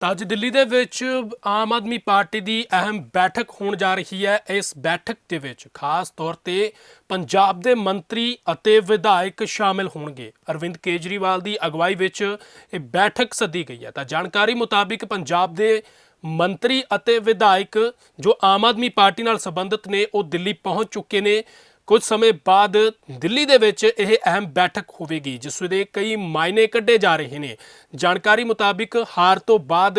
ਤਾਂ ਅੱਜ ਦਿੱਲੀ ਦੇ ਵਿੱਚ ਆਮ ਆਦਮੀ ਪਾਰਟੀ ਦੀ ਅਹਿਮ ਬੈਠਕ ਹੋਣ ਜਾ ਰਹੀ ਹੈ। ਇਸ ਬੈਠਕ ਦੇ ਵਿੱਚ ਖਾਸ ਤੌਰ ਤੇ ਪੰਜਾਬ ਦੇ ਮੰਤਰੀ ਅਤੇ ਵਿਧਾਇਕ ਸ਼ਾਮਿਲ ਹੋਣਗੇ। ਅਰਵਿੰਦ ਕੇਜਰੀਵਾਲ ਦੀ ਅਗਵਾਈ ਵਿੱਚ ਇਹ ਬੈਠਕ ਸੱਦੀ ਗਈ ਹੈ। ਤਾਂ ਜਾਣਕਾਰੀ ਮੁਤਾਬਿਕ ਪੰਜਾਬ ਦੇ ਮੰਤਰੀ ਅਤੇ ਵਿਧਾਇਕ ਜੋ ਆਮ ਆਦਮੀ ਪਾਰਟੀ ਨਾਲ ਸੰਬੰਧਿਤ ਨੇ, ਉਹ ਦਿੱਲੀ ਪਹੁੰਚ ਚੁੱਕੇ ਨੇ। ਕੁਝ ਸਮੇਂ ਬਾਅਦ ਦਿੱਲੀ ਦੇ ਵਿੱਚ ਇਹ ਅਹਿਮ ਬੈਠਕ ਹੋਵੇਗੀ, ਜਿਸ ਦੇ ਕਈ ਮਾਇਨੇ ਕੱਢੇ ਜਾ ਰਹੇ ਨੇ। ਜਾਣਕਾਰੀ ਮੁਤਾਬਿਕ ਹਾਰ ਤੋਂ ਬਾਅਦ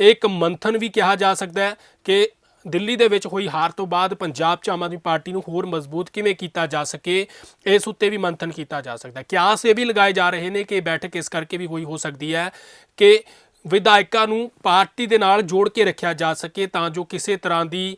ਇੱਕ ਮੰਥਨ ਵੀ ਕਿਹਾ ਜਾ ਸਕਦਾ ਹੈ ਕਿ ਦਿੱਲੀ ਦੇ ਵਿੱਚ ਹੋਈ ਹਾਰ ਤੋਂ ਬਾਅਦ ਪੰਜਾਬ 'ਚ ਆਮ ਆਦਮੀ ਪਾਰਟੀ ਨੂੰ ਹੋਰ ਮਜ਼ਬੂਤ ਕਿਵੇਂ ਕੀਤਾ ਜਾ ਸਕੇ, ਇਸ ਉੱਤੇ ਵੀ ਮੰਥਨ ਕੀਤਾ ਜਾ ਸਕਦਾ ਕਿਆਸ ਇਹ ਵੀ ਲਗਾਏ ਜਾ ਰਹੇ ਨੇ ਕਿ ਇਹ ਬੈਠਕ ਇਸ ਕਰਕੇ ਵੀ ਹੋਈ ਹੋ ਸਕਦੀ ਹੈ ਕਿ ਵਿਧਾਇਕਾਂ ਨੂੰ ਪਾਰਟੀ ਦੇ ਨਾਲ ਜੋੜ ਕੇ ਰੱਖਿਆ ਜਾ ਸਕੇ ਤਾਂ ਜੋ ਕਿਸੇ ਤਰ੍ਹਾਂ ਦੀ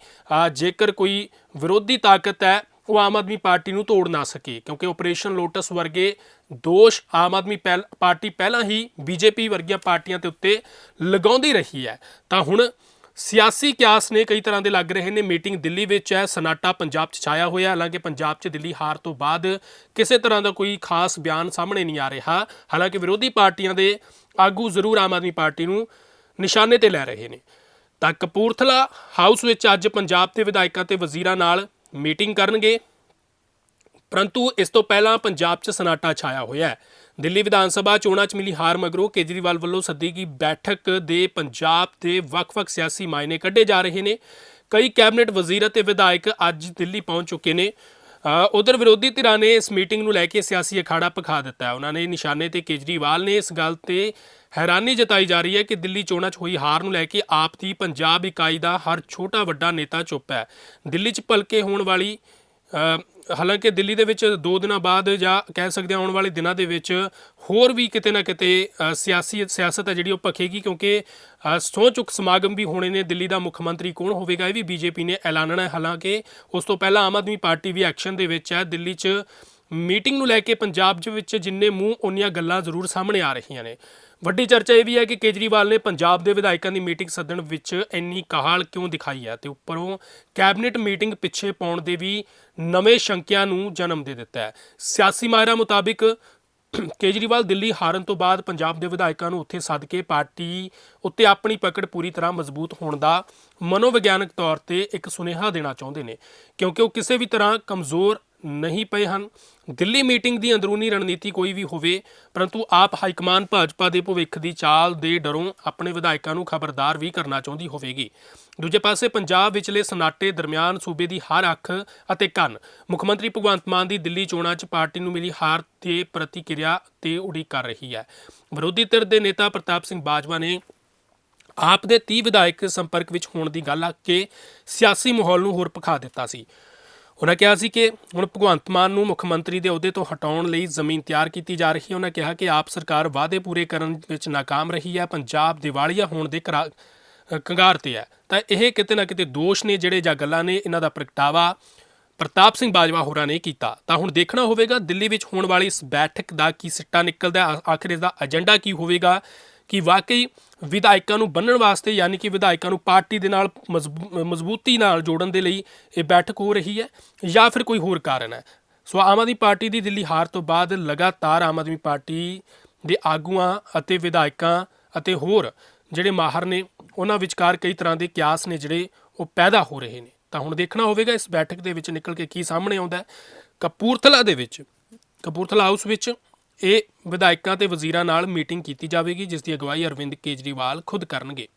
ਜੇਕਰ ਕੋਈ ਵਿਰੋਧੀ ਤਾਕਤ ਹੈ ਉਹ ਆਮ ਆਦਮੀ ਪਾਰਟੀ ਨੂੰ ਤੋੜ ਨਾ ਸਕੇ, ਕਿਉਂਕਿ ਆਪਰੇਸ਼ਨ ਲੋਟਸ ਵਰਗੇ ਦੋਸ਼ ਆਮ ਆਦਮੀ ਪਹਿਲ- ਪਾਰਟੀ ਪਹਿਲਾਂ ਹੀ ਬੀਜੇਪੀ ਵਰਗੀਆਂ ਪਾਰਟੀਆਂ ਦੇ ਉੱਤੇ ਲਗਾਉਂਦੀ ਰਹੀ ਹੈ। ਤਾਂ ਹੁਣ ਸਿਆਸੀ ਕਿਆਸ ਨੇ ਕਈ ਤਰ੍ਹਾਂ ਦੇ ਲੱਗ ਰਹੇ ਨੇ। ਮੀਟਿੰਗ ਦਿੱਲੀ ਵਿੱਚ ਹੈ, ਸਨਾਟਾ ਪੰਜਾਬ 'ਚ ਛਾਇਆ ਹੋਇਆ। ਹਾਲਾਂਕਿ ਪੰਜਾਬ 'ਚ ਦਿੱਲੀ ਹਾਰ ਤੋਂ ਬਾਅਦ ਕਿਸੇ ਤਰ੍ਹਾਂ ਦਾ ਕੋਈ ਖਾਸ ਬਿਆਨ ਸਾਹਮਣੇ ਨਹੀਂ ਆ ਰਿਹਾ। ਹਾਲਾਂਕਿ ਵਿਰੋਧੀ ਪਾਰਟੀਆਂ ਦੇ ਆਗੂ ਜ਼ਰੂਰ ਆਮ ਆਦਮੀ ਪਾਰਟੀ ਨੂੰ ਨਿਸ਼ਾਨੇ ਤੇ ਲੈ ਰਹੇ ਨੇ। ਤਾਂ ਕਪੂਰਥਲਾ ਹਾਊਸ ਵਿੱਚ ਅੱਜ ਪੰਜਾਬ ਦੇ ਵਿਧਾਇਕਾਂ ਤੇ ਵਜ਼ੀਰਾਂ ਨਾਲ ਮੀਟਿੰਗ ਕਰਨਗੇ। ਪਰੰਤੂ ਇਸ ਤੋਂ ਪਹਿਲਾਂ ਪੰਜਾਬ 'ਚ ਸਨਾਟਾ ਛਾਇਆ ਹੋਇਆ ਹੈ। ਦਿੱਲੀ ਵਿਧਾਨ ਸਭਾ ਚੋਣਾਂ 'ਚ ਮਿਲੀ ਹਾਰ ਮਗਰੋਂ ਕੇਜਰੀਵਾਲ ਵੱਲੋਂ ਸੱਦੀ ਗਈ ਬੈਠਕ ਦੇ ਪੰਜਾਬ ਦੇ ਵੱਖ-ਵੱਖ ਸਿਆਸੀ ਮਾਇਨੇ ਕੱਢੇ ਜਾ ਰਹੇ ਨੇ। ਕਈ ਕੈਬਨਿਟ ਵਜ਼ੀਰ ਅਤੇ ਵਿਧਾਇਕ ਅੱਜ ਦਿੱਲੀ ਪਹੁੰਚ ਚੁੱਕੇ ਨੇ। ਉਧਰ ਵਿਰੋਧੀ ਧਿਰਾਂ ਨੇ ਇਸ ਮੀਟਿੰਗ ਨੂੰ ਲੈ ਕੇ ਸਿਆਸੀ ਅਖਾੜਾ ਪਖਾ ਦਿੱਤਾ ਹੈ। ਉਹਨਾਂ ਨੇ ਨਿਸ਼ਾਨੇ ਤੇ ਕੇਜਰੀਵਾਲ ਨੇ ਇਸ ਗੱਲ ਤੇ ਹੈਰਾਨੀ ਜਤਾਈ ਜਾ ਰਹੀ ਹੈ ਕਿ ਦਿੱਲੀ ਚੋਣਾਂ 'ਚ ਹੋਈ ਹਾਰ ਨੂੰ ਲੈ ਕੇ ਆਪ ਦੀ ਪੰਜਾਬ ਇਕਾਈ ਦਾ ਹਰ ਛੋਟਾ ਵੱਡਾ ਨੇਤਾ ਚੁੱਪ ਹੈ। ਦਿੱਲੀ 'ਚ ਭਲਕੇ ਹੋਣ ਵਾਲੀ ਹਾਲਾਂਕਿ ਦਿੱਲੀ ਦੇ ਵਿੱਚ 2 ਦਿਨਾਂ ਬਾਅਦ ਜਾਂ ਕਹਿ ਸਕਦੇ ਹਾਂ ਆਉਣ ਵਾਲੇ ਦਿਨਾਂ ਦੇ ਵਿੱਚ ਹੋਰ ਵੀ ਕਿਤੇ ਨਾ ਕਿਤੇ ਸਿਆਸੀ ਸਿਆਸਤ ਹੈ ਜਿਹੜੀ ਉਹ ਭਖੇਗੀ ਕਿਉਂਕਿ ਅ, ਸਹੁੰ ਚੁੱਕ ਸਮਾਗਮ ਵੀ ਹੋਣੇ ਨੇ। ਦਿੱਲੀ ਦਾ ਮੁੱਖ ਮੰਤਰੀ ਕੌਣ ਹੋਵੇਗਾ ਇਹ ਵੀ ਬੀਜੇਪੀ ਨੇ ਐਲਾਨਣਾ ਹੈ। ਹਾਲਾਂਕਿ ਉਸ ਤੋਂ ਪਹਿਲਾਂ ਆਮ ਆਦਮੀ ਪਾਰਟੀ ਵੀ ਐਕਸ਼ਨ ਦੇ ਵਿੱਚ ਹੈ। ਦਿੱਲੀ 'ਚ ਮੀਟਿੰਗ ਨੂੰ ਲੈ ਕੇ ਪੰਜਾਬ ਦੇ ਵਿੱਚ ਜਿੰਨੇ ਮੂੰਹ ਉਨੀਆਂ ਗੱਲਾਂ ਜ਼ਰੂਰ ਸਾਹਮਣੇ ਆ ਰਹੀਆਂ ਨੇ। ਵੱਡੀ ਚਰਚਾ ਇਹ ਵੀ ਹੈ ਕਿ ਕੇਜਰੀਵਾਲ ਨੇ ਪੰਜਾਬ ਦੇ ਵਿਧਾਇਕਾਂ ਦੀ ਮੀਟਿੰਗ ਸੱਦਣ ਵਿੱਚ ਇੰਨੀ ਕਾਹਲ ਕਿਉਂ ਦਿਖਾਈ ਹੈ ਤੇ ਉੱਪਰੋਂ ਕੈਬਨਿਟ ਮੀਟਿੰਗ ਪਿੱਛੇ ਪਾਉਣ ਦੇ ਵੀ ਨਵੇਂ ਸ਼ੰਕਿਆਂ ਨੂੰ ਜਨਮ ਦੇ ਦਿੱਤਾ ਹੈ। ਸਿਆਸੀ ਮਾਹਿਰਾਂ ਮੁਤਾਬਿਕ ਕੇਜਰੀਵਾਲ ਦਿੱਲੀ ਹਾਰਨ ਤੋਂ ਬਾਅਦ ਪੰਜਾਬ ਦੇ ਵਿਧਾਇਕਾਂ ਨੂੰ ਉੱਥੇ ਸੱਦ ਕੇ ਪਾਰਟੀ ਉੱਤੇ ਆਪਣੀ ਪਕੜ ਪੂਰੀ ਤਰ੍ਹਾਂ ਮਜ਼ਬੂਤ ਹੋਣ ਦਾ ਮਨੋਵਿਗਿਆਨਕ ਤੌਰ ਤੇ ਇੱਕ ਸੁਨੇਹਾ ਦੇਣਾ ਚਾਹੁੰਦੇ ਨੇ, ਕਿਉਂਕਿ ਉਹ ਕਿਸੇ ਵੀ ਤਰ੍ਹਾਂ ਕਮਜ਼ੋਰ ਨਹੀਂ ਪਏ ਹਨ। ਦਿੱਲੀ ਮੀਟਿੰਗ ਦੀ ਅੰਦਰੂਨੀ ਰਣਨੀਤੀ ਕੋਈ ਵੀ ਹੋਵੇ, ਪਰੰਤੂ ਆਪ ਹਾਈਕਮਾਨ ਭਾਜਪਾ ਦੇ ਭਵਿੱਖ ਦੀ ਚਾਲ ਦੇ ਡਰੋਂ ਆਪਣੇ ਵਿਧਾਇਕਾਂ ਨੂੰ ਖਬਰਦਾਰ ਵੀ ਕਰਨਾ ਚਾਹੁੰਦੀ ਹੋਵੇਗੀ। ਦੂਜੇ ਪਾਸੇ ਪੰਜਾਬ ਵਿਚਲੇ ਸਨਾਟੇ ਦਰਮਿਆਨ ਸੂਬੇ ਦੀ ਹਰ ਅੱਖ ਅਤੇ ਕੰਨ ਮੁੱਖ ਮੰਤਰੀ ਭਗਵੰਤ ਮਾਨ ਦੀ ਦਿੱਲੀ ਚੋਣਾਂ 'ਚ ਪਾਰਟੀ ਨੂੰ ਮਿਲੀ ਹਾਰ ਤੇ ਪ੍ਰਤੀਕਿਰਿਆ ਤੇ ਉਡੀਕ ਕਰ ਰਹੀ ਹੈ। ਵਿਰੋਧੀ ਧਿਰ ਦੇ ਨੇਤਾ ਪ੍ਰਤਾਪ ਸਿੰਘ ਬਾਜਵਾ ਨੇ ਆਪ ਦੇ 30 ਵਿਧਾਇਕ ਸੰਪਰਕ ਵਿੱਚ ਹੋਣ ਦੀ ਗੱਲ ਆ ਕੇ ਸਿਆਸੀ ਮਾਹੌਲ ਨੂੰ ਹੋਰ ਭਖਾ ਦਿੱਤਾ ਸੀ। ਉਹਨਾਂ ਕਿਹਾ ਸੀ ਕਿ ਹੁਣ ਭਗਵੰਤ ਮਾਨ ਨੂੰ ਮੁੱਖ ਮੰਤਰੀ ਦੇ ਅਹੁਦੇ ਤੋਂ ਹਟਾਉਣ ਲਈ ਜ਼ਮੀਨ ਤਿਆਰ ਕੀਤੀ ਜਾ ਰਹੀ ਹੈ। ਉਹਨਾਂ ਕਿਹਾ ਕਿ ਆਪ ਸਰਕਾਰ ਵਾਅਦੇ ਪੂਰੇ ਕਰਨ ਵਿੱਚ ਨਾਕਾਮ ਰਹੀ ਹੈ। ਪੰਜਾਬ ਦੀਵਾਲੀਆ ਹੋਣ ਦੇ ਕੰਗਾਰ ਤੇ ਹੈ। ਤਾਂ ਇਹ ਕਿਤੇ ਨਾ ਕਿਤੇ ਦੋਸ਼ ਨੇ ਜਿਹੜੇ ਜਾਂ ਗੱਲਾਂ ਨੇ ਇਹਨਾਂ ਦਾ ਪ੍ਰਗਟਾਵਾ ਪ੍ਰਤਾਪ ਸਿੰਘ ਬਾਜਵਾ ਹੋਰਾਂ ਨੇ ਕੀਤਾ। ਤਾਂ ਹੁਣ ਦੇਖਣਾ ਹੋਵੇਗਾ ਦਿੱਲੀ ਵਿੱਚ ਹੋਣ ਵਾਲੀ ਇਸ ਬੈਠਕ ਦਾ ਕੀ ਸਿੱਟਾ ਨਿਕਲਦਾ ਆਖਿਰ ਇਸ ਦਾ ਏਜੰਡਾ ਕੀ ਹੋਵੇਗਾ? ਕਿ ਵਾਕਈ ਵਿਧਾਇਕਾਂ ਨੂੰ ਬੰਨਣ ਵਾਸਤੇ ਯਾਨੀ ਕਿ ਵਿਧਾਇਕਾਂ ਨੂੰ ਪਾਰਟੀ ਦੇ ਨਾਲ ਮਜ਼ਬੂ- ਮਜ਼ਬੂਤੀ ਨਾਲ ਜੋੜਨ ਦੇ ਲਈ ਇਹ ਬੈਠਕ ਹੋ ਰਹੀ ਹੈ ਜਾਂ ਫਿਰ ਕੋਈ ਹੋਰ ਕਾਰਨ ਹੈ। ਸੋ ਆਮ ਆਦਮੀ ਪਾਰਟੀ ਦੀ ਦਿੱਲੀ ਹਾਰ ਤੋਂ ਬਾਅਦ ਲਗਾਤਾਰ ਆਮ ਆਦਮੀ ਪਾਰਟੀ ਦੇ ਆਗੂਆਂ ਅਤੇ ਵਿਧਾਇਕਾਂ ਅਤੇ ਹੋਰ ਜਿਹੜੇ ਮਾਹਰ ਨੇ, ਉਹਨਾਂ ਵਿਚਕਾਰ ਕਈ ਤਰ੍ਹਾਂ ਦੇ ਕਿਆਸ ਨੇ ਜਿਹੜੇ ਉਹ ਪੈਦਾ ਹੋ ਰਹੇ ਨੇ। ਤਾਂ ਹੁਣ ਦੇਖਣਾ ਹੋਵੇਗਾ ਇਸ ਬੈਠਕ ਦੇ ਵਿੱਚ ਨਿਕਲ ਕੇ ਕੀ ਸਾਹਮਣੇ ਆਉਂਦਾ ਹੈ। ਕਪੂਰਥਲਾ ਦੇ ਵਿੱਚ, ਕਪੂਰਥਲਾ ਹਾਊਸ ਵਿੱਚ ਇਹ ਵਿਧਾਇਕਾਂ ਤੇ ਵਜ਼ੀਰਾਂ ਨਾਲ ਮੀਟਿੰਗ ਕੀਤੀ ਜਾਵੇਗੀ, ਜਿਸ ਦੀ ਅਗਵਾਈ ਅਰਵਿੰਦ ਕੇਜਰੀਵਾਲ ਖੁਦ ਕਰਨਗੇ।